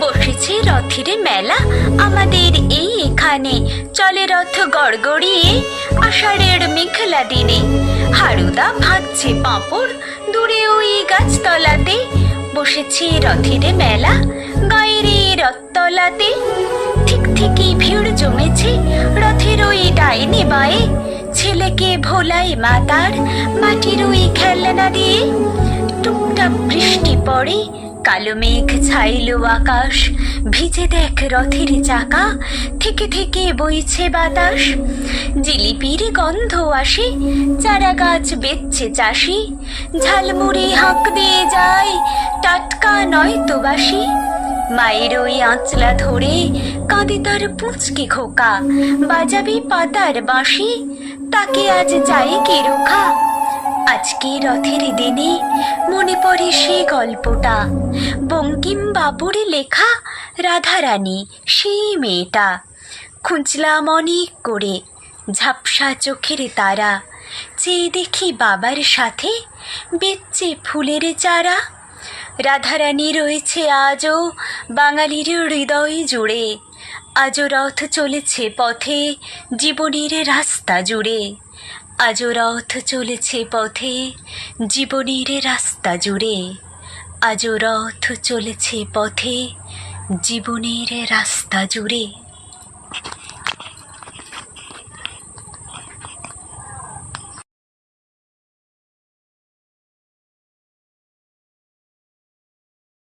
বসেছে রথের মেলা। আমাদের এই এখানে চলে রথ গড়গড়িয়ে আষাঢ়ের মেঘলা দিনে। হারুদা ভাজছে পাঁপড় দূরে ওই গাছতলাতে। বসেছে রথের মেলা গায়ের রথতলাতে। ঠিক ঠিকই ভিড় জমেছে রথের ওই ডাইনে বায়ে। ছেলেকে ভোলাই মাতার, মাটির ওই খেলনা দিয়ে টুকটাক বৃষ্টি পড়ে, কালো মেঘ ছাইলো আকাশ, ভিজে দেখ রথের চাকা, থেকে থেকে বইছে বাতাস। জিলিপির গন্ধ আসে চারা গাছ বেচছে চাষি, ঝালমুড়ি হাঁক দিয়ে যায়, টাটকা নয় তো বাসি। মায়ের ওই আঁচলা ধরে কাঁদে তার পুচকে খোকা, বাজাবি পাতার বাঁশি তাকে আজ যাই কে রোখা আজকে রথের দিনে মনে পড়ে সে গল্পটা। বঙ্কিম বাবুর লেখা রাধারানী সেই মেয়েটা। খুঁজলাম অনেক করে, ঝাপসা চোখের তারা। চেয়ে দেখি বাবার সাথে বেচছে ফুলের চারা। রাধারানী রয়েছে আজও বাঙালির হৃদয় জুড়ে। আজও রথ চলেছে পথে, জীবনের রাস্তা জুড়ে। আজও রথ চলেছে পথে, জীবনের রাস্তা জুড়ে। আজও রথ চলেছে পথে, জীবনের রাস্তা জুড়ে।